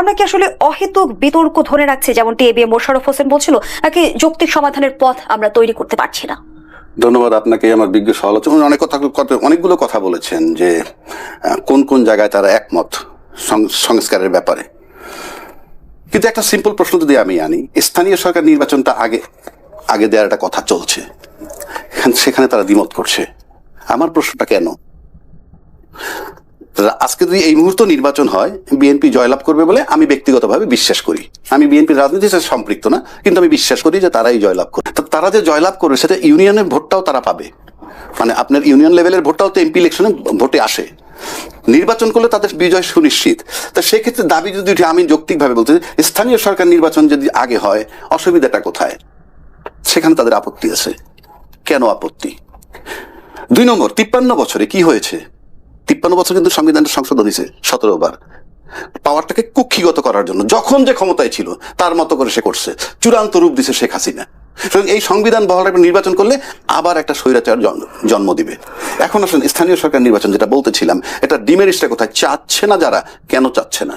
আমরা কি আসলে অহেতুক বিতর্ক ধরে রাখছি? যেমনটি A B M Mosharraf Hossain বলছিল, নাকি যৌক্তিক সমাধানের পথ আমরা তৈরি করতে পারছি না? ধন্যবাদ আপনাকে আমার বিজ্ঞ সমালোচনা অনেক কথা অনেকগুলো কথা বলেছেন যে কোন কোন জায়গায় তারা একমত সংস্কারের ব্যাপারে। কিন্তু একটা সিম্পল প্রশ্ন যদি আমি আনি, স্থানীয় সরকার নির্বাচনটা আগে আগে দেওয়ার একটা কথা চলছে। সেখানে তারা দ্বিমত করছে। আমার প্রশ্নটা কেন? আজকে যদি এই মুহূর্ত নির্বাচন হয় বিএনপি জয়লাভ করবে বলে আমি ব্যক্তিগতভাবে বিশ্বাস করি। আমি বিএনপির রাজনীতির সাথে সম্পৃক্ত না, কিন্তু আমি বিশ্বাস করি যে তারাই জয়লাভ করবে। তারা যে জয়লাভ করবে, সেটা ইউনিয়নের ভোটটাও তারা পাবে। মানে আপনার ইউনিয়ন লেভেলের ভোটটাও তো এমপি ইলেকশনে ভোটে আসে। নির্বাচন করলে তাদের বিজয় সুনিশ্চিত। তা সেক্ষেত্রে দাবি যদি আমি যৌক্তিকভাবে বলতে স্থানীয় সরকার নির্বাচন যদি আগে হয়, অসুবিধাটা কোথায়? সেখানে তাদের আপত্তি আছে। কেন আপত্তি? দুই নম্বর, তিপ্পান্ন বছরে কি হয়েছে? তিপ্পান্ন বছর কিন্তু সংবিধানটা সংশোধন হয়েছে সতেরো বার পাওয়ারটাকে কুক্ষিগত করার জন্য, যখন যে ক্ষমতায় ছিল, তার মতো করে সে করছে। চূড়ান্ত রূপ দিছে শেখ হাসিনা। এই সংবিধান বহাল রাখবে, নির্বাচন করলে আবার একটা স্বৈরাচার জন্ম দিবে। এখন আসলে স্থানীয় সরকার নির্বাচন যেটা বলতেছিলাম, এটা ডিমেরিসটা কোথায়? চাচ্ছে না যারা? কেন চাচ্ছে না?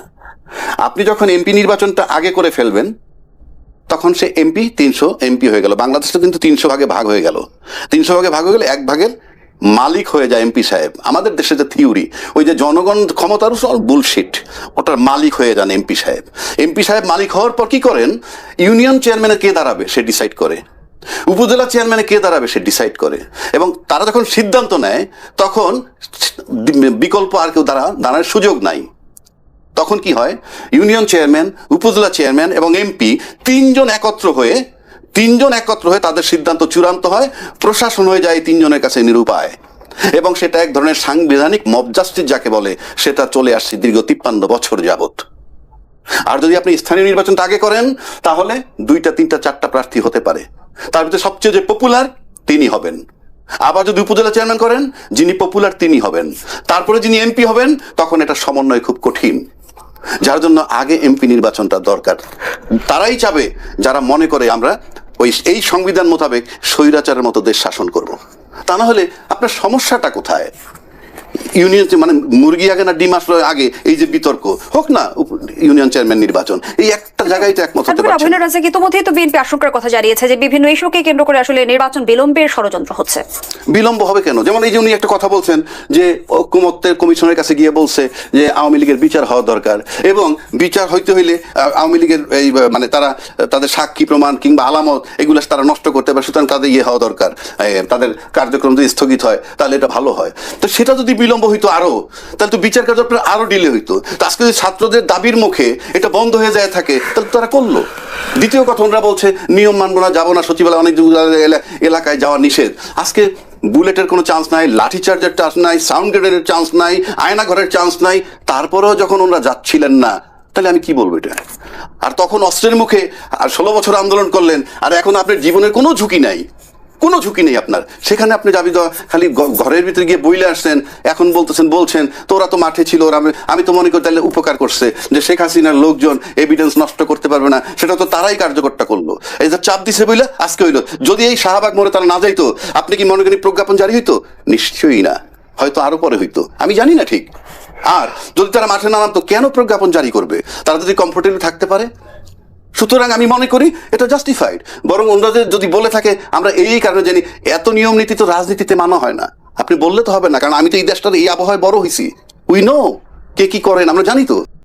আপনি যখন এমপি নির্বাচনটা আগে করে ফেলবেন, তখন সে এমপি তিনশো, এমপি হয়ে গেল। বাংলাদেশটা কিন্তু তিনশো ভাগে ভাগ হয়ে গেল। তিনশো ভাগে ভাগ হয়ে গেলে এক ভাগের মালিক হয়ে যায় এমপি সাহেব। আমাদের দেশে যে থিওরি ওই যে জনগণ ক্ষমতার সব বুলশিট ওটার মালিক হয়ে যান এমপি সাহেব। এমপি সাহেব মালিক হওয়ার পর কি করেন? ইউনিয়ন চেয়ারম্যানে কে দাঁড়াবে? সে ডিসাইড করে। উপজেলা চেয়ারম্যানে কে দাঁড়াবে? সে ডিসাইড করে। এবং তারা যখন সিদ্ধান্ত নেয়, তখন বিকল্প আর কেউ দাঁড়া দাঁড়ানোর সুযোগ নাই। তখন কি হয়? ইউনিয়ন চেয়ারম্যান, উপজেলা চেয়ারম্যান এবং এমপি তিনজন একত্র হয়ে তিনজন একত্র হয়ে তাদের সিদ্ধান্ত চূড়ান্ত হয়, প্রশাসন হয়ে যায় তিনজনের কাছে নিরুপায়। এবং সেটা এক ধরনের সাংবিধানিক মব জাস্টিস যাকে বলে, সেটা চলে আসছে দীর্ঘ তিপ্পান্ন বছর যাবৎ। আর যদি আপনি স্থানীয় নির্বাচনটা আগে করেন, তাহলে দুইটা, তিনটা, চারটা প্রার্থী হতে পারে। তার ভিতরে সবচেয়ে যে পপুলার তিনি হবেন। আবার যদি উপজেলা চেয়ারম্যান করেন, যিনি পপুলার তিনি হবেন। তারপরে যিনি এমপি হবেন, তখন এটা সমন্বয় খুব কঠিন। যার জন্য আগে এমপি নির্বাচনটা দরকার। তারাই চাবে যারা মনে করে আমরা ওই এই সংবিধান মোতাবেক স্বৈরাচারের মতো দেশ শাসন করব। তা না হলে আপনার সমস্যাটা কোথায়? ইউনিয়ন মানে মুরগি আগে না ডিম আসলো আগে? এই যে বিতর্ক। হোক না ইউনিয়ন চেয়ারম্যান নির্বাচন। এই একটা জায়গায় তো একমত হতে পারছে। অভিনয় রাজাক ইতিমধ্যেই তো বিএনপি আশঙ্কার কথা জানিয়েছে যে বিভিন্ন ইস্যুকে কেন্দ্র করে আসলে নির্বাচন বিলম্বের ষড়যন্ত্র হচ্ছে। বিলম্ব হবে কেন? যেমন এই যে উনি একটা কথা বলছেন যে ঐকমত্যের কমিশনের কাছে গিয়ে বলছে যে আওয়ামী লীগের বিচার হওয়া দরকার এবং বিচার হইতে হইলে আওয়ামী লীগের এই মানে তারা তাদের সাক্ষী প্রমাণ কিংবা আলামত এগুলো তারা নষ্ট করতে পারে সুতরাং তাদের ইয়ে হওয়া দরকার তাদের কার্যক্রম যদি স্থগিত হয় তাহলে এটা ভালো হয়। তো সেটা যদি বিলম্ব হইতো আরও তাহলে তো বিচার কার্য আপনার আরও ডিলে হইতো। তো আজকে যদি ছাত্রদের দাবির মুখে এটা বন্ধ হয়ে যায় থাকে তাহলে তারা করল। দ্বিতীয় কথা ওনারা বলছে, নিয়ম মানবো না, যাব না, সচিবালয় অনেক এলাকায় যাওয়া নিষেধ। আজকে বুলেটের কোনো চান্স নাই লাঠি চার্জের চান্স নাই, সাউন্ড গ্রেডের চান্স নাই আয়না ঘরের চান্স নাই, তারপরেও যখন ওনারা যাচ্ছিলেন না, তাহলে আমি কি বলব এটা? আর তখন অস্ত্রের মুখে আর ষোলো বছর আন্দোলন করলেন, আর এখন আপনার জীবনের কোনো ঝুঁকি নাই। কোনো ঝুঁকি নেই আপনার। সেখানে আপনি যাবি খালি ঘরের ভিতরে গিয়ে বইলে আসছেন, এখন বলতেছেন, বলছেন তো ওরা তো মাঠে ছিল, ওরা আমি- তো মনে করি তাহলে উপকার করছে যে শেখ হাসিনার লোকজন এভিডেন্স নষ্ট করতে পারবে না। সেটা তো তারাই কার্যকরটা করল। এই যে চাপ দিছে বইলে আজকে হইল। যদি এই শাহবাগ মোড়ে তারা না যাইতো, আপনি কি মনে করেন প্রজ্ঞাপন জারি হইতো? নিশ্চয়ই না। হয়তো আরও পরে হইতো। আমি জানি না ঠিক। আর যদি তারা মাঠে না নামতো, কেন প্রজ্ঞাপন জারি করবে? তারা যদি কমফোর্টেবল থাকতে পারে? সুতরাং আমি মনে করি এটা জাস্টিফাইড বরং অন্যদের যদি বলে থাকে, আমরা এই কারণে জানি, এত নিয়ম নীতি তো রাজনীতিতে মানা হয় না। আপনি বললে তো হবে না, কারণ আমি তো এই দেশটার এই আবহাওয়ায় বড় হয়েছি উই নো কে কি করেন, আমরা জানি তো।